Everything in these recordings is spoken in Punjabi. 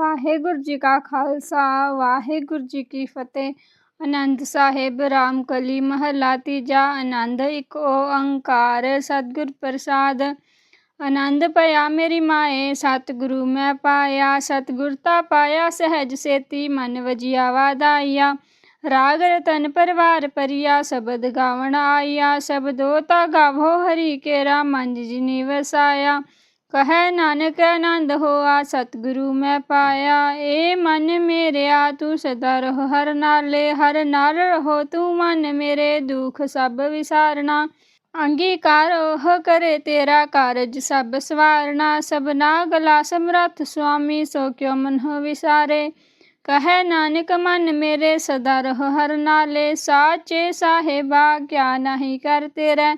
ਵਾਹਿਗੁਰੂ ਜੀ ਕਾ ਖਾਲਸਾ, ਵਾਹਿਗੁਰੂ ਜੀ ਕੀ ਫਤਿਹ। ਆਨੰਦ ਸਾਹਿਬ, ਰਾਮ ਕਲੀ, ਮਹਲਾ ਤੀਜਾ, ਆਨੰਦ ਇੱਕ ਓੰਕਾਰ, ਸਤਿਗੁਰ ਪ੍ਰਸਾਦ। ਆਨੰਦ ਭਇਆ ਮੇਰੀ ਮਾਏ, ਸਤਿਗੁਰੂ ਮੈਂ ਪਾਇਆ, ਸਤਿਗੁਰ ਤਾ ਪਾਇਆ, ਸਹਿਜ ਸੇਤੀ ਮਨ ਵਜਿਆ ਵਾਦਾਇਆ ਰਾਗ ਰਤਨ ਪਰਵਾਰ ਪਰਿਆ ਸ਼ਬਦ ਗਾਵਣ ਆਇਆ, ਸ਼ਬਦੋ ਤਾ ਗਾਵੋ ਹਰੀ ਕੇਰਾ ਮਨ ਜਿਨੀ ਵਸਾਇਆ। ਕਹੈ ਨਾਨਕ ਆਨੰਦ ਹੋਆ ਸਤਿਗੁਰੂ ਮੈਂ ਪਾਇਆ ਏ ਮਨ ਮੇਰਿਆ ਤੂੰ ਸਦਾ ਰਹੁ ਹਰ ਨਾਲੇ ਹਰ ਨਾਲ ਰਹੋ ਤੂੰ ਮਨ ਮੇਰੇ ਦੁਖ ਸਭ ਵਿਸਾਰਨਾ ਅੰਗੀਕਾਰ ਉਹ ਕਰੇ ਤੇਰਾ ਕਾਰਜ ਸਭ ਸਵਾਰਨਾ ਸਭਨਾ ਗਲਾ ਸਮਰੱਥ ਸੁਆਮੀ ਸੋ ਕਿਉ ਮਨ ਹੋ ਵਿਸਾਰੇ ਕਹੈ ਨਾਨਕ ਮਨ ਮੇਰੇ ਸਦਾ ਰਹੁ ਹਰ ਨਾਲੇ ਸਾਚੇ ਸਾਹਿਬਾ ਕਿਆ ਨਹੀਂ ਕਰ ਤੇਰਾ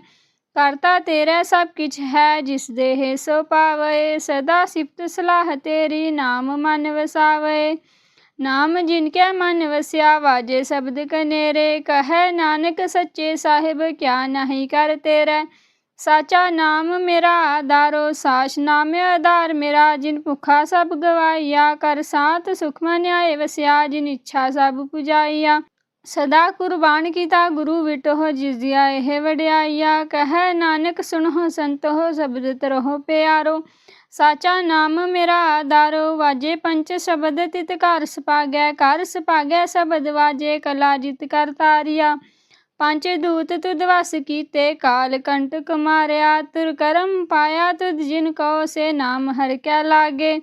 ਕਰਤਾ ਤੇਰਾ ਸਭ ਕਿਛ ਹੈ, ਜਿਸ ਦੇਹ ਸੋ ਪਾਵੇ, ਸਦਾ ਸਿਫਤ ਸਲਾਹ ਤੇਰੀ, ਨਾਮ ਮਨ ਵਸਾਵੇ। ਨਾਮ ਜਿਨ ਕੇ ਮਨ ਵਸਿਆ ਵਾਜੇ ਸ਼ਬਦ ਕਨੇਰੇ, ਕਹੈ ਨਾਨਕ ਸੱਚੇ ਸਾਹਿਬ, ਕਿਆ ਨਹੀਂ ਕਰ ਤੇਰਾ। ਸਾਚਾ ਨਾਮ ਮੇਰਾ ਆਧਾਰੋ, ਸਾਚ ਨਾਮ ਆਧਾਰ ਮੇਰਾ, ਜਿਨ ਭੁਖਾ ਸਭ ਗਵਾਈਆ, ਕਰ ਸਾਤ ਸੁਖ ਮਨਿਆਏ ਵਸਿਆ ਜਿਨ ਇੱਛਾ ਸਭ ਪੁਜਾਈਆ। ਸਦਾ ਕੁਰਬਾਨ ਕੀਤਾ ਗੁਰੂ ਵਿਟੋ ਜਿਸ ਦਿਆ ਇਹ ਵਡਿਆਈਆ। ਕਹੈ ਨਾਨਕ ਸੁਣੋ ਸੰਤੋ ਸ਼ਬਦ ਤਰੋ ਪਿਆਰੋ। ਸਾਚਾ ਨਾਮ ਮੇਰਾ ਆਧਾਰੋ। ਵਾਜੇ ਪੰਚ ਸ਼ਬਦ ਤਿਤ ਘਰ ਸਪਾਗੈ ਘਰ ਸਪਾਗੈ ਸ਼ਬਦ ਵਾਜੇ ਕਲਾ ਜਿਤ ਕਰ ਤਾਰਿਆ। ਪੰਜ ਦੂਤ ਤੁਧ ਵਸ ਕੀਤੇ, ਕਾਲ ਕੰਟਕ ਮਾਰਿਆ ਤੁਰ ਕਰਮ ਪਾਇਆ ਤੁਧ ਜਿਨ ਕੋ, ਸੇ ਨਾਮ ਹਰ ਕੈ ਲਾਗੇ।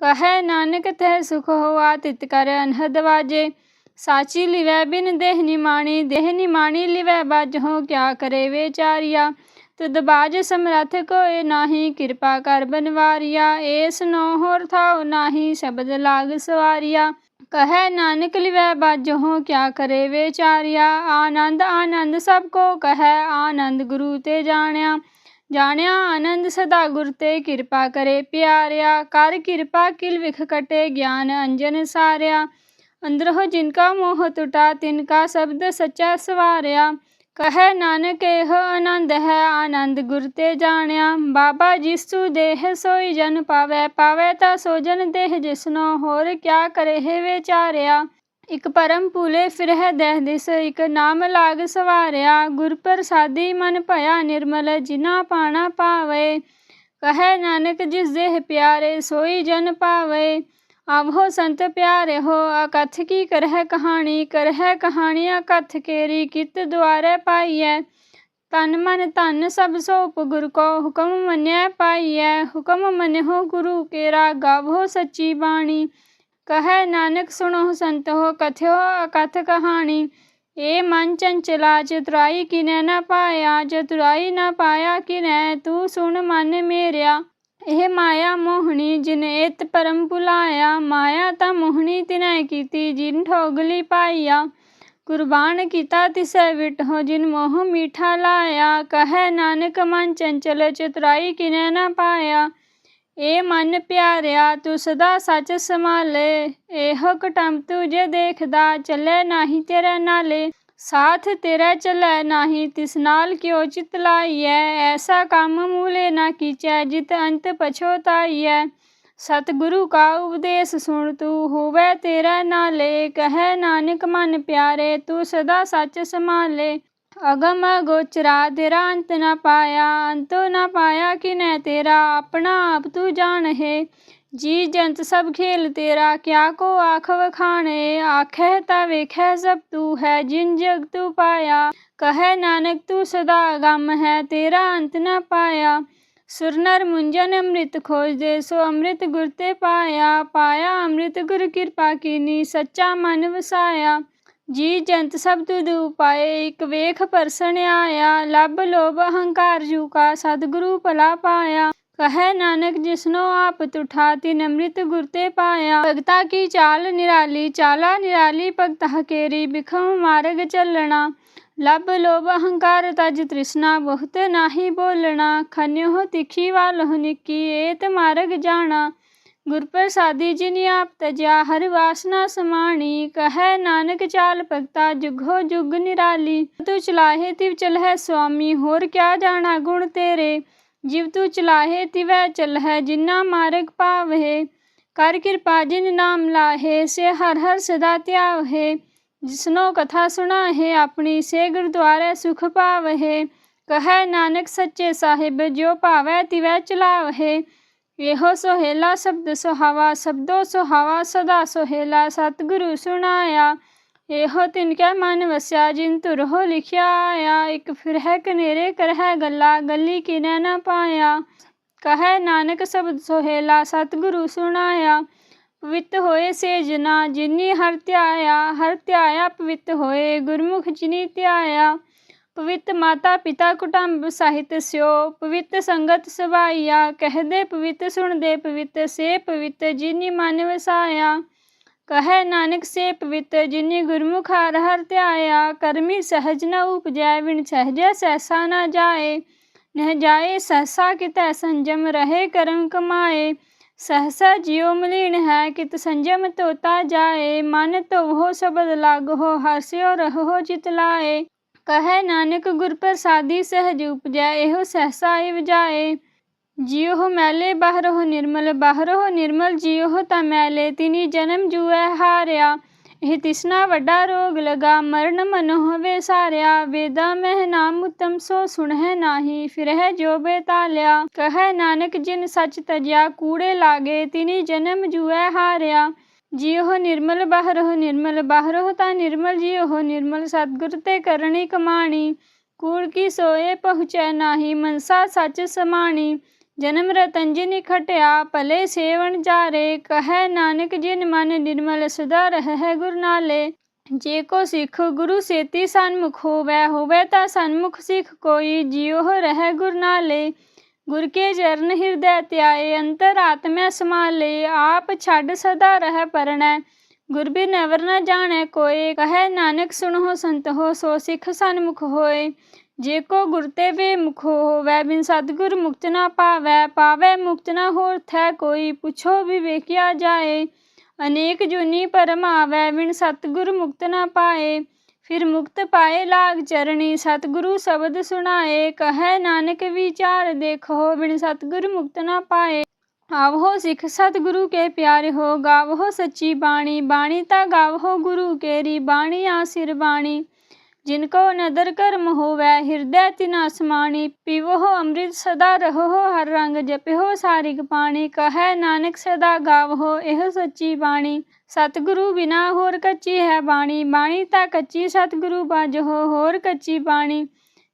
ਕਹੈ ਨਾਨਕ, ਤਹਿ ਸੁਖ ਹੋਆ ਤਿਤ ਕਰ ਅਨਹਦ ਵਾਜੇ। ਸਾਚੀ ਲਿਵੈ ਬਿਨ ਦੇਹ ਨਿਮਾਣੀ ਦੇਹ ਨਿਮਾਣੀ ਲਿਵੈ ਬਾਝੋ ਕਿਆ ਕਰੇ ਵਿਚਾਰਿਆ। ਤੁਧ ਬਾਜ ਸਮਰਥ ਕੋਏ ਨਾਹੀ, ਕਿਰਪਾ ਕਰ ਬਨਵਾਰਿਆ। ਏਸ ਨੋ ਹੋਰ ਥਾਉ ਨਾਹੀ, ਸ਼ਬਦ ਲਾਗ ਸਵਾਰੀਆ। ਕਹੈ ਨਾਨਕ ਲਿਵੈ ਬਾਝੋ ਕਿਆ ਕਰੇ ਵਿਚਾਰਿਆ। ਆਨੰਦ ਆਨੰਦ ਸਭ ਕੋ ਕਹੈ, ਆਨੰਦ ਗੁਰੂ ਤੇ ਜਾਣਿਆ। ਜਾਣਿਆ ਆਨੰਦ ਸਦਾ ਗੁਰ ਤੇ ਕਿਰਪਾ ਕਰੇ ਪਿਆਰਿਆ। ਕਰ ਕਿਰਪਾ ਕਿਲ ਵਿਖ ਕਟੇ, ਗਿਆਨ ਅੰਜਨ ਸਾਰਿਆ। ਅੰਦਰੋ ਜਿਨਕਾ ਮੋਹ ਟੁਟਾ, ਤਿਨਕਾ ਸ਼ਬਦ ਸੱਚਾ ਸਵਾਰਿਆ। ਕਹੈ ਨਾਨਕ, ਇਹ ਆਨੰਦ ਹੈ, ਆਨੰਦ ਗੁਰ ਤੇ ਜਾਣਿਆ। ਬਾਬਾ ਜਿਸੂ ਦੇਹ ਸੋਈ ਜਨ ਪਾਵੇ ਪਾਵੇ ਤਾਂ ਸੋ ਜਨ ਦੇਹ ਜਿਸਨੋ, ਹੋਰ ਕਿਆ ਕਰੇ ਹੈ ਵਿਚਾਰਿਆ। ਇਕ ਪਰਮ ਪੂਲੇ ਫਿਰਹਿ ਦੇਹ ਦਿਸ, ਇਕ ਨਾਮ ਲਾਗ ਸਵਾਰਿਆ। ਗੁਰ ਪ੍ਰਸਾਦੀ ਮਨ ਭਇਆ ਨਿਰਮਲ, ਜਿਨਾ ਪਾਣਾ ਪਾਵੇ। ਕਹੈ ਨਾਨਕ, ਜਿਸ ਦੇਹ ਪਿਆਰੇ ਸੋਈ ਜਨ ਪਾਵੇ। ਆਵੋ ਸੰਤ ਪਿਆਰੇ ਹੋ ਅਕਥ ਕੀ ਕਰਹਿ ਕਹਾਣੀ? ਕਰਹਿ ਕਹਾਣੀ ਅਕਥ ਕੇਰੀ ਕਿਤ ਦੁਆਰੇ ਪਾਈਐ? ਤਨ ਮਨ ਧਨ ਸਭ ਸੋਪ ਗੁਰ ਕੋ ਹੁਕਮ ਮੰਨਿਆ ਪਾਈਐ। ਹੁਕਮ ਮੰਨਿਓ ਗੁਰੂ ਕੇਰਾ ਗਾਵੋ ਸੱਚੀ ਬਾਣੀ। ਕਹੈ ਨਾਨਕ ਸੁਣੋ ਸੰਤ ਹੋ, ਕਥਿਓ ਅਕਥ ਕਹਾਣੀ। ਏ ਮਨ ਚੰਚਲਾ ਚਤੁਰਾਈ ਕਿਨੈ ਨਾ ਪਾਇਆ ਚਤੁਰਾਈ ਨਾ ਪਾਇਆ ਕਿਨੈ, ਤੂੰ ਸੁਣ ਮਨ ਮੇਰਿਆ। ਇਹ ਮਾਇਆ ਮੋਹਣੀ ਜਿਨ ਏਤ ਪਰਮ ਭੁਲਾਇਆ, ਮਾਇਆ ਤਾਂ ਮੋਹਣੀ ਤਿਨੈ ਕੀਤੀ, ਜਿਨ ਠੋਗਲੀ ਪਾਈਆ ਕੁਰਬਾਨ ਕੀਤਾ ਤਿਸੈ ਵਿਟਹੁ, ਜਿਨ ਮੋਹ ਮੀਠਾ ਲਾਇਆ। ਕਹੈ ਨਾਨਕ ਮਨ ਚੰਚਲ, ਚਤੁਰਾਈ ਕਿਨੈ ਨਾ ਪਾਇਆ। ਏ ਮਨ ਪਿਆਰਿਆ ਤੂੰ ਸਦਾ ਸੱਚ ਸੰਭਾਲੇ। ਇਹੋ ਕਟਮ ਤੂੰ ਜੇ ਦੇਖਦਾ, ਚੱਲੇ ਨਾਹੀ ਤੇਰੇ ਨਾਲੇ। ਸਾਥ ਤੇਰਾ ਚਲੈ ਨਾਹੀ, ਤਿਸ ਨਾਲ ਕਿਉ ਚਿਤ ਲਾਈਐ? ਐਸਾ ਕੰਮ ਮੂਲੇ ਨਾ ਕੀਚੈ, ਜਿਤ ਅੰਤ ਪਛੋਤਾਈਐ ਸਤਿਗੁਰੂ ਕਾ ਉਪਦੇਸ਼ ਸੁਣ, ਤੂੰ ਹੋਵੇ ਤੇਰਾ ਨਾਲੇ, ਕਹੈ ਨਾਨਕ ਮਨ ਪਿਆਰੇ, ਤੂੰ ਸਦਾ ਸੱਚ ਸੰਭਾਲੇ ਅਗਮ ਗੋਚਰਾ ਤੇਰਾ ਅੰਤ ਨਾ ਪਾਇਆ, ਅੰਤੋ ਨਾ ਪਾਇਆ ਕਿਨੈ ਤੇਰਾ, ਆਪਣਾ ਆਪ ਤੂੰ ਜਾਣ ਹੈ ਜੀ ਜੰਤ ਸਭ ਖੇਲ ਤੇਰਾ, ਕਿਆ ਕੋ ਆਖ ਵਖਾਣੇ। ਆਖੈ ਤਾ ਵੇਖੈ ਸਭ ਤੂ ਹੈ, ਜਿਨ ਜਗ ਤੂ ਪਾਇਆ। ਕਹੈ ਨਾਨਕ ਤੂ ਸਦਾ ਗਮ ਹੈ, ਤੇਰਾ ਅੰਤ ਨਾ ਪਾਇਆ। ਸੁਰ ਨਰ ਮੁੰਜਨ ਅੰਮ੍ਰਿਤ ਖੋਜਦੇ, ਸੋ ਅੰਮ੍ਰਿਤ ਗੁਰ ਤੇ ਪਾਇਆ। ਪਾਇਆ ਅੰਮ੍ਰਿਤ ਗੁਰ ਕਿਰਪਾ ਕੀਨੀ, ਸੱਚਾ ਮਨ ਵਸਾਇਆ। ਜੀ ਜੰਤ ਸਭ ਦੂ ਪਾਏ ਇਕ ਵੇਖ ਪਰਸਨ ਆਇਆ, ਲੱਭ ਲੋਭ ਅਹੰਕਾਰ ਜੂ ਕਾ, ਸਤਿਗੁਰੂ ਭਲਾ ਪਾਇਆ। ਕਹੈ ਨਾਨਕ, ਜਿਸਨੋ ਆਪ ਤੁਠਾ, ਤਿਨ ਅੰਮ੍ਰਿਤ ਗੁਰ ਤੇ ਪਾਇਆ। ਭਗਤਾ ਕੀ ਚਾਲ ਨਿਰਾਲੀ, ਚਾਲਾ ਨਿਰਾਲੀ, ਭਗਤ ਹਕੇਰੀ, ਬਿਖਮ ਮਾਰਗ ਚੱਲਣਾ। ਲੱਭ ਲੋਭ ਅਹੰਕਾਰ, ਤਜ ਤ੍ਰਿਸ਼ਨਾ, ਬਹੁਤ ਨਾਹੀ ਬੋਲਣਾ। ਖਨਿਓ ਤਿਖੀ ਵਾਲਹੁ ਨਿੱਕੀ, ਏਤ ਮਾਰਗ ਜਾਣਾ। ਗੁਰ ਪ੍ਰਸਾਦੀ ਜਿਨਿ ਆਪ ਤਜਿਆ, ਹਰ ਵਾਸਨਾ ਸਮਾਣੀ, ਕਹੈ ਨਾਨਕ ਚਾਲ ਭਗਤਾ, ਜੁਗੋ ਜੁਗ ਨਿਰਾਲੀ। ਤੂ ਚਲਾਹੇ ਤਿਵ ਚਲਹਿ ਸੁਆਮੀ, ਹੋਰ ਕਿਆ ਜਾਣਾ ਗੁਣ ਤੇਰੇ? ਜਿਵ ਤੂ ਚਲਾਹੇ ਤਿਵੈ ਚਲਹਿ, ਜਿਨਾ ਮਾਰਗ ਪਾਵਹਿ, ਕਰ ਕਿਰਪਾ ਜਿਨ ਨਾਮ ਲਾਹੇ, ਸੇ ਹਰ ਹਰ ਸਦਾ ਧਿਆਵਹਿ। ਜਿਸਨੋ ਕਥਾ ਸੁਣਾਹੇ, ਆਪਣੀ ਸੇ ਗੁਰਦੁਆਰੇ ਸੁਖ ਪਾਵਹਿ। ਕਹੈ ਨਾਨਕ ਸੱਚੇ ਸਾਹਿਬ ਜੋ ਭਾਵੈ ਤਿਵੈ ਚਲਾਵਹਿ। ਇਹੋ ਸੋਹੇਲਾ ਸ਼ਬਦ ਸੁਹਾਵਾ ਸ਼ਬਦੋ ਸੁਹਾਵਾ ਸਦਾ ਸੋਹੇਲਾ ਸਤਿਗੁਰੂ ਸੁਣਾਇਆ ਇਹੋ ਤਿਨ ਕੈ ਮਨ ਵਸਿਆ ਜਿਨ ਤੁਰ ਹੋ ਲਿਖਿਆ ਆਇਆ ਇੱਕ ਫਿਰ ਹੈ ਕਨੇਰੇ ਕਰ ਹੈ ਗੱਲਾ ਗੱਲੀ ਕਿਨੈ ਨਾ ਪਾਇਆ ਕਹੈ ਨਾਨਕ ਸ਼ਬਦ ਸੋਹੇਲਾ ਸਤਿਗੁਰੂ ਸੁਣਾਇਆ ਪਵਿੱਤ ਹੋਏ ਸੇ ਜਨਾ ਜਿਨੀ ਹਰ ਧਿਆਇਆ ਹਰ ਧਿਆਇਆ ਪਵਿੱਤ ਹੋਏ ਗੁਰਮੁਖ ਜਿਨੀ ਧਿਆਇਆ ਪਵਿੱਤ ਮਾਤਾ ਪਿਤਾ ਕੁਟੰਬ ਸਾਹਿਤ ਸਿਓ, ਪਵਿੱਤ ਸੰਗਤ ਸਭਾਈਆ, ਕਹਦੇ ਪਵਿੱਤ ਸੁਣਦੇ ਪਵਿੱਤ ਸੇ ਪਵਿੱਤ ਜਿਨੀ ਮਨ ਵਸਾਇਆ। ਕਹੈ ਨਾਨਕ ਸੇ ਪਵਿੱਤ ਜਿਨੀ ਗੁਰਮੁਖ ਹਰ ਹਰ ਧਿਆਇਆ। ਕਰਮੀ ਸਹਜ ਨ ਉਪਜੈ ਵਿਣ ਸਹਜੈ ਸਹਿਸਾ ਨ ਜਾਏ। ਨਹਿ ਜਾਏ ਸਹਸਾ ਕਿਤੈ ਸੰਜਮ, ਰਹੇ ਕਰਮ ਕਮਾਏ। ਸਹਸਾ ਜਿਉ ਮਲੀਨ ਹੈ, ਕਿਤ ਸੰਜਮ ਤੋਤਾ ਜਾਏ। ਮਨ ਧੋਵੋ ਸ਼ਬਦ ਲਾਗੋ ਹਰਸਿਓ ਰਹੋ ਜਿਤ ਲਾਏ। ਕਹੈ ਨਾਨਕ ਗੁਰ ਪ੍ਰਸਾਦੀ ਸਹਿਜ ਉਪਜੈ, ਇਹੋ ਸਹਸਾ ਈ ਵਜਾਏ। ਜਿਉ ਮੈਲੇ ਬਾਹਰੋ ਨਿਰਮਲ ਬਾਹਰੋ ਨਿਰਮਲ ਜਿਉ ਤਾਂ ਮੈਲੇ, ਤਿਨੀ ਜਨਮ ਜੂਐ ਹਾਰਿਆ। ਇਹ ਤਿਸਨਾ ਵੱਡਾ ਰੋਗ ਲਗਾ, ਮਰਨ ਮਨ ਹੋਵੇ ਸਾਰਿਆ। ਵੇਦਾ ਮਹਿ ਨਾਮ ਉਤਮ, ਸੋ ਸੁਣਹਿ ਨਾਹੀ, ਫਿਰਹਿ ਜੋ ਬੇਤਾਲਿਆ ਕਹੈ ਨਾਨਕ, ਜਿਨ ਸਚ ਤਜਿਆ, ਕੂੜੇ ਲਾਗੇ, ਤਿਨੀ ਜਨਮ ਜੂਐ ਹਾਰਿਆ। ਜਿਉ ਨਿਰਮਲ ਬਾਹਰੋ ਨਿਰਮਲ ਬਾਹਰੋ ਤਾਂ ਨਿਰਮਲ ਜਿਉ ਨਿਰਮਲ ਸਤਿਗੁਰ ਤੇ ਕਰਨੀ ਕਮਾਣੀ। ਕੂੜ ਕੀ ਸੋਏ ਪਹੁੰਚੈ ਨਾਹੀ, ਮਨਸਾ ਸੱਚ ਸਮਾਣੀ। ਜਨਮ ਰਤਨ ਜਿਨ ਖਟਿਆ, ਭਲੇ ਸੇਵਨ ਜਾਰੇ। ਕਹੈ ਨਾਨਕ ਜਿਨ ਮਨ ਨਿਰਮਲ, ਸਦਾ ਰਹਿ ਗੁਰ ਨਾਲੇ। ਜੇ ਕੋ ਸਿੱਖ ਗੁਰੂ ਸੇਤੀ ਸਨਮੁਖ ਹੋਵੈ ਹੋਵੈ ਤਾਂ ਸਨਮੁਖ ਸਿੱਖ ਕੋਈ। ਜਿਉ ਰਹਿ ਗੁਰ ਨਾਲੇ। ਗੁਰ ਕੇ ਚਰਨ ਹਿਰਦੈ ਧਿਆਏ ਅੰਤਰ ਆਤਮੈ ਸਮਾਲੇ ਆਪ ਛੱਡ ਸਦਾ ਰਹਿ ਪਰਣੈ। ਗੁਰ ਬਿਨ ਅਵਰ ਨ ਜਾਣੈ ਕੋਏ, ਕਹੈ ਨਾਨਕ ਸੁਣੋ ਸੰਤ ਹੋ, ਸੋ ਸਿੱਖ ਸਨਮੁਖ ਹੋਏ। ਜੇ ਕੋ ਗੁਰ ਤੇ ਵੇ ਮੁਖ ਹੋਵੈ, ਬਿਨ ਸਤਿਗੁਰ ਮੁਕਤ ਨਾ ਪਾਵੈ। ਪਾਵੈ ਮੁਕਤ ਨਾ ਹੋਰ ਥੈ ਕੋਈ, ਪੁੱਛੋ ਵੀ ਵੇਖਿਆ ਜਾਏ। ਅਨੇਕ ਜੁਨੀ ਪਰਮਾਵੈ ਬਿਨ ਸਤਿਗੁਰ ਮੁਕਤ ਨਾ ਪਾਏ। ਫਿਰ ਮੁਕਤ ਪਾਏ ਲਾਗ ਚਰਣੀ, ਸਤਿਗੁਰੂ ਸ਼ਬਦ ਸੁਣਾਏ, ਕਹੈ ਨਾਨਕ ਵਿਚਾਰ ਦੇਖੋ, ਬਿਨ ਸਤਿਗੁਰ ਮੁਕਤ ਨਾ ਪਾਏ। ਆਵੋ ਸਿੱਖ ਸਤਿਗੁਰੂ ਕੇ ਪਿਆਰੇ ਹੋ, ਗਾਵੋ ਸੱਚੀ ਬਾਣੀ ਬਾਣੀ ਤਾਂ ਗਾਵੋ ਗੁਰੂ ਕੇਰੀ, ਬਾਣੀ ਆਸਿਰ ਬਾਣੀ। ਜਿਨ ਕੋ ਨਦਰ ਕਰਮ ਹੋਵੈ, ਹਿਰਦੈ ਤਿਨਾ ਸਮਾਣੀ ਪੀਵੋ ਅੰਮ੍ਰਿਤ ਸਦਾ ਰਹੋ, ਹਰ ਰੰਗ ਜਪਿਓ ਸਾਰਿਕ ਪਾਣੀ, ਕਹੈ ਨਾਨਕ ਸਦਾ ਗਾਵੋ, ਇਹ ਸੱਚੀ ਬਾਣੀ। ਸਤਿਗੁਰੂ ਬਿਨਾ ਹੋਰ ਕੱਚੀ ਹੈ ਬਾਣੀ ਬਾਣੀ ਤਾਂ ਕੱਚੀ ਸਤਿਗੁਰੂ ਬਾਝੋ, ਹੋਰ ਕੱਚੀ ਬਾਣੀ।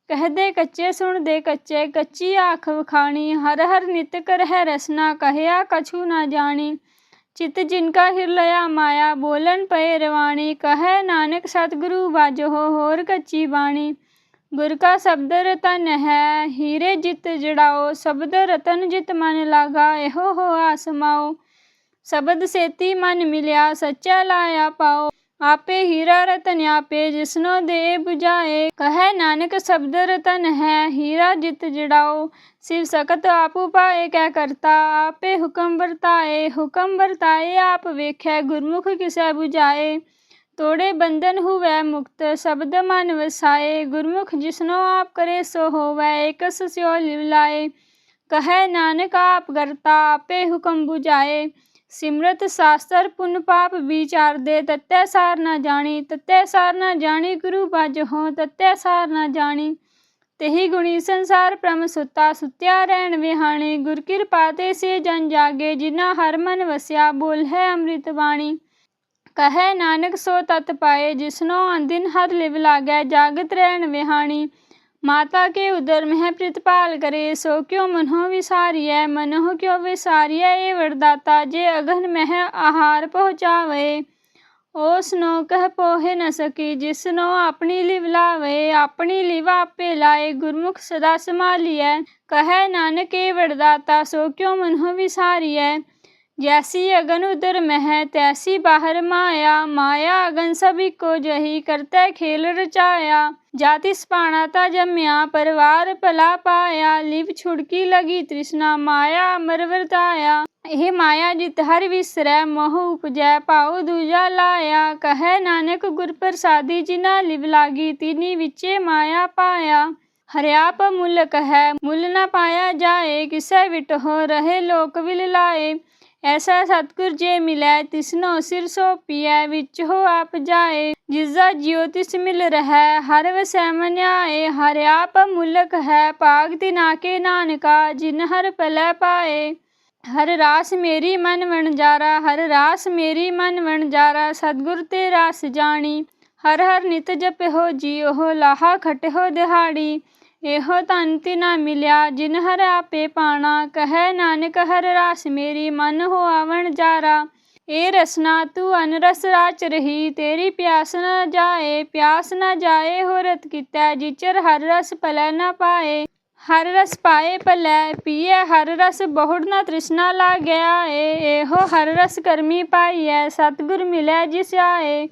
ਕਹਦੇ ਕੱਚੇ, ਸੁਣਦੇ ਕੱਚੇ, ਕੱਚੀ ਆਖ ਵਖਾਣੀ। ਹਰ ਹਰ ਨਿਤ ਕਰਹਿ ਰਸਨਾ, ਕਹਿਆ ਕਛੂ ਨਾ ਜਾਣੀ। ਚਿਤ ਜਿਨਕਾ ਹਿਰਲਿਆ ਮਾਇਆ, ਬੋਲਣ ਪਏ ਰਵਾਣੀ। ਕਹੈ ਨਾਨਕ, ਸਤਿਗੁਰੂ ਬਾਝੋ, ਹੋਰ ਕੱਚੀ ਬਾਣੀ। ਗੁਰ ਕਾ ਸ਼ਬਦ ਰਤਨ ਹੈ, ਹੀਰੇ ਜਿਤ ਜੜਾਓ। ਸ਼ਬਦ ਰਤਨ ਜਿਤ ਮਨ ਲਾਗਾ, ਇਹੋ ਹੋ ਆਸਮਾਓ। શબ્દ સેતી मन મિલ્યા સચ્ચા लाया पाओ। आपे हीरा रतन आपे, जिसनो दे बुझाए। कहे नानक शब्द रतन है, हीरा जित जड़ाओ। शिव सकत आपू पाए क्या करता? आपे हुक्म बरताए। हुक्म बरताए आप वेख, गुरमुख किसे बुझाए? तोड़े बंधन हु वै मुक्त, शब्द मन वसाए। गुरमुख जिसनो आप करे, सो वै एक स्यो लिवलाए। कहे नानक आप करता, आपे हुक्म बुझाए। ਸਿਮਰਤ ਸਾਸਤਰ ਪੁਨ ਪਾਪ ਵਿਚਾਰਦੇ ਤਤੈ ਸਾਰ ਨਾ ਜਾਣੀ, ਤਤੈ ਸਾਰ ਨਾ ਜਾਣੀ, ਗੁਰੂ ਬਾਝ ਹੋ, ਤਤੈ ਸਾਰ ਨਾ ਜਾਣੀ। ਤੇਹੀ ਗੁਣੀ ਸੰਸਾਰ ਪ੍ਰਮ ਸੁੱਤਾ, ਸੁੱਤਿਆ ਰਹਿਣ ਵਿਹਾਣੇ। ਗੁਰ ਕਿਰਪਾ ਤੇ ਸੇ ਜਨ ਜਾਗੇ ਜਿਨਾ ਹਰ ਮਨ ਵਸਿਆ, ਬੋਲ ਹੈ ਅੰਮ੍ਰਿਤ ਬਾਣੀ। ਕਹੈ ਨਾਨਕ ਸੋ ਤਤ ਪਾਏ, ਜਿਸਨੋ ਅੰਦਿਨ ਹਰ ਲਿਵ ਲਾਗੈ, ਜਾਗਤ ਰਹਿਣ ਵਿਹਾਣੀ। ਮਾਤਾ ਕੇ ਉਦਰ ਮਹਿ ਪ੍ਰਤਪਾਲ ਕਰੇ ਸੋ ਕਿਉ ਮਨੋ ਵਿਸਾਰੀਐ ਮਨੋ ਕਿਉ ਵਿਸਾਰੀਐ ਇਹ ਵਰਦਾਤਾ ਜੇ ਅਗਨ ਮਹਿ ਆਹਾਰ ਪਹੁੰਚਾਵੇ ਉਸ ਨੂੰ ਕਹਿ ਪੋਹੇ ਨ ਸਕੀ ਜਿਸ ਨੂੰ ਆਪਣੀ ਲਿਵ ਲਾਵੇ ਆਪਣੀ ਲਿਵ ਆਪੇ ਲਾਏ ਗੁਰਮੁਖ ਸਦਾ ਸੰਭਾਲੀਐ ਕਹੈ ਨਾਨਕ ਇਹ ਵਰਦਾਤਾ ਸੋ ਕਿਉ ਮਨੋ ਵਿਸਾਰੀਐ जैसी अगन उदर मह तैसी बाहर माया माया अगन सभी को जही करते खेल रचाया जाति स्पाणा ता जम्या परिवार भला पाया लिव छुड़की लगी तृष्णा माया अमर वरताया ਇਹ ਮਾਇਆ ਜਿਤ ਹਰ ਵਿਸਰੈ ਮੋਹ ਉਪਜੈ ਭਾਉ ਦੂਜਾ ਲਾਇਆ ਕਹੈ ਨਾਨਕ ਗੁਰ ਪ੍ਰਸਾਦੀ ਜਿਨਾ ਲਿਵ ਲਾਗੀ ਤਿਨੀ ਵਿਚੇ ਮਾਇਆ ਪਾਇਆ ਹਰਿਆਪ ਮੁੱਲ ਕਹੈ ਮੁੱਲ ਨ ਪਾਇਆ ਜਾਏ ਕਿਸੈ ਵਿਟ ਹੋ ਰਹੇ ਲੋਕ ਵਿਲ ਲਾਏ ਐਸਾ ਸਤਿਗੁਰ ਜੇ ਮਿਲੈ, ਤਿਸਨੋ ਸਿਰ ਸੋ ਪੀਐ, ਵਿੱਚ ਹੋ ਆਪ ਜਾਏ, ਜਿਸਦਾ ਜਿਉ ਤਿਸ ਮਿਲ ਰਹੈ, ਹਰ ਵਸੈ ਮਨ ਹਰ ਆਪ ਮੁਲਕ ਹੈ, ਭਾਗ ਤਿਨਾ ਕੇ ਨਾਨਕਾ, ਜਿਨ ਹਰ ਪਲੈ ਪਾਏ। ਹਰ ਰਾਸ ਮੇਰੀ ਮਨ ਵਣਜਾਰਾ, ਹਰ ਰਾਸ ਮੇਰੀ ਮਨ ਵਣਜਾਰਾ, ਸਤਿਗੁਰ ਤੇ ਰਾਸ ਜਾਣੀ। ਹਰ ਹਰ ਨਿਤ ਜਪਿਓ ਜੀਓ ਲਾਹਾ ਖਟਿਓ ਦਿਹਾੜੀ। ਇਹੋ ਧਨ ਤਿਨਾ ਮਿਲਿਆ, ਜਿਨ ਹਰ ਆਪੇ ਪਾਣਾ। ਕਹੈ ਨਾਨਕ, ਹਰ ਰਾਸ ਮੇਰੀ ਮਨ ਹੋ ਆਵਣ ਜਾਰਾ। ਏ ਰਸਨਾ ਤੂੰ ਅਨਰਸ ਰਾਚ ਰਹੀ, ਤੇਰੀ ਪਿਆਸ ਨਾ ਜਾਏ, ਪਿਆਸ ਨਾ ਜਾਏ ਹੋ ਕੀਤਾ, ਜਿਚਰ ਹਰ ਰਸ ਪਲੈ ਨਾ ਪਾਏ। ਹਰ ਰਸ ਪਾਏ ਪਲੈ ਪੀਏ ਹਰ ਰਸ, ਬਹੁੜ ਨਾ ਤ੍ਰਿਸ਼ਨਾ ਲਾ ਗਿਆ ਏ ਇਹੋ ਹਰ ਰਸ ਕਰਮੀ ਪਾਈਐ, ਸਤਿਗੁਰ ਮਿਲੈ ਜਿਸ ਆਏ।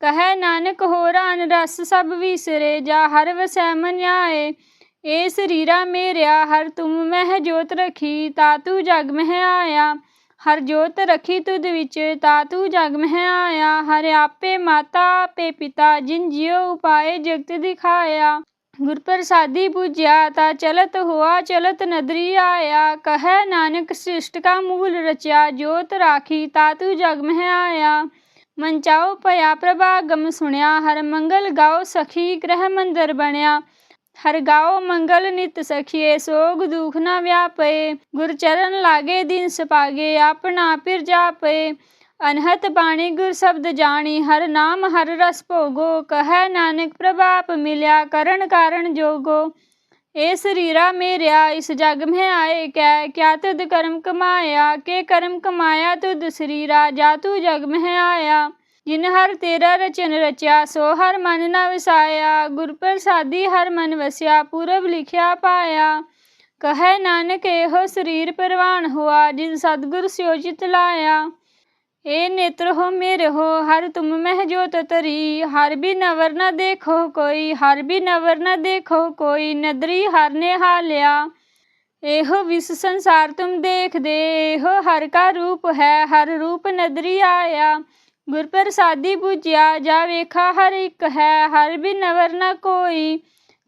ਕਹੈ ਨਾਨਕ ਹੋਰ ਰਸ ਸਭ ਵਿਸਰੇ, ਜਾ ਹਰ ਵਸੈ ਮਨ ਆਏ ਏ ਸਰੀਰਾ ਮੇਰਿਆ, ਹਰ ਤੁਮ ਮਹਿ ਜੋਤ ਰਖੀ, ਤਾ ਤੂੰ ਜਗ ਮਹਿ ਆਇਆ। ਹਰ ਜੋਤ ਰਖੀ ਤੁਧ ਵਿੱਚ, ਤਾ ਤੂੰ ਜਗ ਮਹਿ ਆਇਆ। ਹਰ ਆਪੇ ਮਾਤਾ, ਆਪੇ ਪਿਤਾ, ਜਿਨ ਜਿਉ ਉਪਾਏ ਜਗਤ ਦਿਖਾਇਆ। ਗੁਰ ਪ੍ਰਸਾਦੀ ਪੂਜਿਆ, ਤਾ ਚਲਤ ਹੋਆ, ਚਲਤ ਨਦਰੀ ਆਇਆ। ਕਹੈ ਨਾਨਕ, ਸ੍ਰਿਸ਼ਟ ਕਾ ਮੂਲ ਰਚਿਆ, ਜੋਤ ਰਾਖੀ, ਤਾ ਤੂੰ ਜਗ ਮਹਿ ਆਇਆ। ਮਨ ਚਾਉ ਭਇਆ ਪ੍ਰਭਾਗਮ ਸੁਣਿਆ, ਹਰ ਮੰਗਲ ਗਾਉ ਸਖੀ ਗ੍ਰਹਿ ਮੰਦਰ ਬਣਿਆ। ਹਰ ਗਾਓ ਮੰਗਲ ਨਿਤ ਸਖੀਏ, ਸੋਗ ਦੁਖ ਨਾ ਵਿਆਪੇ ਗੁਰ ਚਰਨ ਲਾਗੇ ਦਿਨ ਸਪਾਗੇ, ਆਪਣਾ ਪਿਰ ਜਾਪੇ। ਅਨਹਤ ਬਾਣੀ ਗੁਰ ਸ਼ਬਦ ਜਾਣੀ, ਹਰ ਨਾਮ ਹਰ ਰਸ ਭੋਗੋ। ਕਹੈ ਨਾਨਕ ਪ੍ਰਭਾਪ ਮਿਲਿਆ, ਕਰਨ ਕਾਰਨ ਜੋਗੋ। ਇਹ ਸਰੀਰਾ ਮੇਰਿਆ, ਇਸ ਜਗ ਮਹਿ ਆਏ ਕੈ, ਕਿਆ ਤੁਧ ਕਰਮ ਕਮਾਇਆ, ਕੇ ਕਰਮ ਕਮਾਇਆ ਤੁਧ ਸਰੀਰਾ, ਜਾ ਤੂੰ ਜਗ ਮਹਿ ਆਇਆ। ਜਿਨ ਹਰ ਤੇਰਾ ਰਚਨ ਰਚਿਆ, ਸੋ ਹਰ ਮਨ ਨਾ ਵਸਾਇਆ। ਗੁਰ ਪ੍ਰਸਾਦੀ ਹਰ ਮਨ ਵਸਿਆ, ਪੂਰਬ ਲਿਖਿਆ ਪਾਇਆ। ਕਹੈ ਨਾਨਕ, ਇਹੋ ਸਰੀਰ ਪਰਵਾਨ ਹੋਆ, ਜਿਨ ਸਤਗੁਰ ਸਿਓਜਿਤ ਲਾਇਆ। ਏ ਨੇਤਰ ਹੋ ਮੇਰੇ ਹੋ, ਹਰ ਤੁਮ ਮਹਿ ਜੋਤ ਤਰੀ। ਹਰ ਵੀ ਨਵਰ ਨ ਦੇਖੋ ਕੋਈ, ਹਰ ਵੀ ਨਵਰ ਨ ਦੇਖੋ ਕੋਈ, ਨਦਰੀ ਹਰ ਨੇ ਹਾਲਿਆ। ਇਹੋ ਵਿਸ ਸੰਸਾਰ ਤੁਮ ਦੇਖਦੇ, ਇਹੋ ਹਰ ਕਾ ਰੂਪ ਹੈ, ਹਰ ਰੂਪ ਨਦਰੀ ਆਇਆ। ਗੁਰ ਪ੍ਰਸਾਦੀ ਪੂਜਿਆ ਜਾ ਵੇਖਾ ਹਰ ਇੱਕ ਹੈ, ਹਰ ਵੀ ਨਵਰ ਨਾ ਕੋਈ।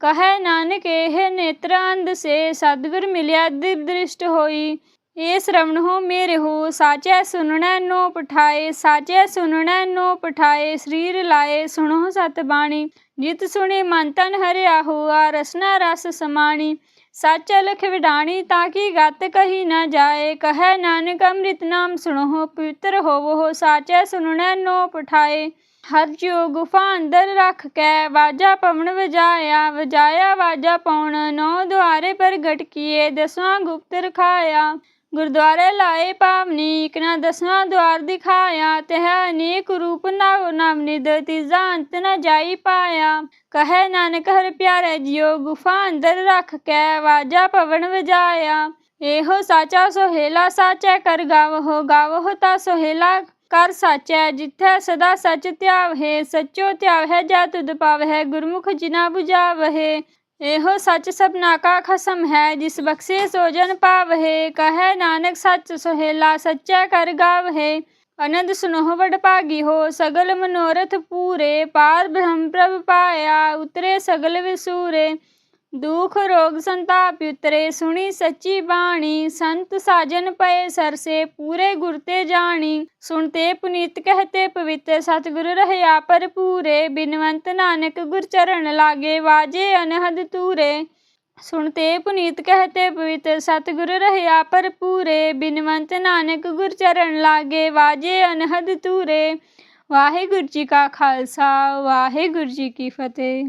ਕਹੈ ਨਾਨਕ, ਇਹ ਨੇਤਰ ਅੰਧ ਸੇ, ਸਤਿਗੁਰ ਮਿਲਿਆ ਦਿਵ ਦ੍ਰਿਸ਼ਟ ਹੋਈ। ਏ ਸ਼ਰਵਣ ਹੋ ਮੇਰੇ ਹੋ, ਸਾਚੈ ਸੁਨਣੈ ਨੋ ਪਠਾਏ ਸਾਚੈ ਸੁਨਣੈ ਨੋ ਪਠਾਏ ਸਰੀਰ ਲਾਏ, ਸੁਣੋ ਸਤ ਬਾਣੀ, ਜਿਤ ਸੁਣੇ ਮਨ ਤਨ ਹਰਿਆ ਹੋਆ ਰਸਨਾ ਰਸ ਸਮਾਣੀ। ਸੱਚ ਲਖ ਵਿਡਾਣੀ ਤਾਂ ਕੀ ਗਤ ਕਹੀ ਨਾ ਜਾਏ, ਕਹੈ ਨਾਨਕ ਅੰਮ੍ਰਿਤ ਨਾਮ ਸੁਣੋ, ਪਵਿੱਤਰ ਹੋਵੋ, ਸਾਚੈ ਸੁਨਣੈ ਨੋ ਪਠਾਏ ਹਰ ਜਿਉ ਗੁਫਾ ਅੰਦਰ ਰੱਖ ਕੇ, ਵਾਜਾ ਪਵਣ ਵਜਾਇਆ ਵਜਾਇਆ ਵਾਜਾ ਪਾਉਣ ਨੌ ਦੁਆਰੇ ਪ੍ਰਗਟ ਕੀਏ ਦਸਵਾਂ ਗੁਪਤ ਰਖਾਇਆ। ਗੁਰਦੁਆਰੇ ਲਾਏ ਪਾਵਨੀ ਇਕ ਦਸਵਾਂ ਦੁਆਰ ਦਿਖਾਇਆ ਤਹ ਅਨੇਕ ਰੂਪ ਨਵ ਨਵਨਿਦ ਤੀਜਾ ਅੰਤ ਨ ਜਾਈ ਪਾਇਆ। ਕਹੈ ਨਾਨਕ, ਹਰ ਪਿਆਰੇ ਜਿਉ, ਗੁਫਾ ਅੰਦਰ ਰੱਖ ਕੇ, ਵਾਜਾ ਪਵਨ ਵਜਾਇਆ। ਇਹੋ ਸਾਚਾ ਸੋਹੇਲਾ ਸਾਚੈ, ਕਰ ਗਾਵੋ ਗਾਵੋ ਤਾ ਸੋਹੇਲਾ, ਕਰ ਸਾਚੈ, ਜਿੱਥੈ ਸਦਾ ਸਚ ਧਿਆਵਹਿ, ਸਚੋ ਧਿਆਵਹਿ, ਜਾ ਤੁਧ ਪਾਵਹਿ, ਗੁਰਮੁਖ ਜਿਨਾ 부ਝਾਵਹਿ ਇਹੋ ਸੱਚ ਸਭਨਾ ਕਾ ਖਸਮ ਹੈ, ਜਿਸ ਬਖਸ਼ੇ ਸੋ ਜਨ ਪਾਵਹਿ, ਕਹੈ ਨਾਨਕ ਸੱਚ ਸੁਹੇਲਾ ਸੱਚਾ ਕਰ ਗਾਵਹਿ। ਅਨੰਦ ਸੁਨੋਹ ਵਡ ਭਾਗੀ ਹੋ, ਸਗਲ ਮਨੋਰਥ ਪੂਰੇ, ਪਾਰ ਬ੍ਰਹਮ ਪ੍ਰਭ ਪਾਇਆ, ਉਤਰੇ ਸਗਲ ਵਿਸੂਰੇ। ਦੁਖ ਰੋਗ ਸੰਤਾਪ ਉਤਰੇ, ਸੁਣੀ ਸੱਚੀ ਬਾਣੀ। ਸੰਤ ਸਾਜਨ ਪਏ ਸਰਸੇ, ਪੂਰੇ ਗੁਰ ਤੇ ਜਾਣੀ। ਸੁਣਤੇ ਪੁਨੀਤ ਕਹਤੇ ਪਵਿੱਤਰ, ਸਤਿਗੁਰ ਰਹਿਆ ਪਰ ਪੂਰੇ ਬਿਨਵੰਤ ਨਾਨਕ ਗੁਰ ਚਰਨ ਲਾਗੇ, ਵਾਜੇ ਅਨਹਦ ਤੂਰੇ ਸੁਣਤੇ ਪੁਨੀਤ ਕਹਤੇ ਪਵਿੱਤਰ, ਸਤਿਗੁਰ ਰਹਿਆ ਪਰ ਪੂਰੇ ਬਿਨਵੰਤ ਨਾਨਕ ਗੁਰ ਚਰਨ ਲਾਗੇ, ਵਾਜੇ ਅਨਹਦ ਤੂਰੇ ਵਾਹਿਗੁਰੂ ਜੀ ਕਾ ਖਾਲਸਾ, ਵਾਹਿਗੁਰੂ ਜੀ ਕੀ ਫਤਿਹ।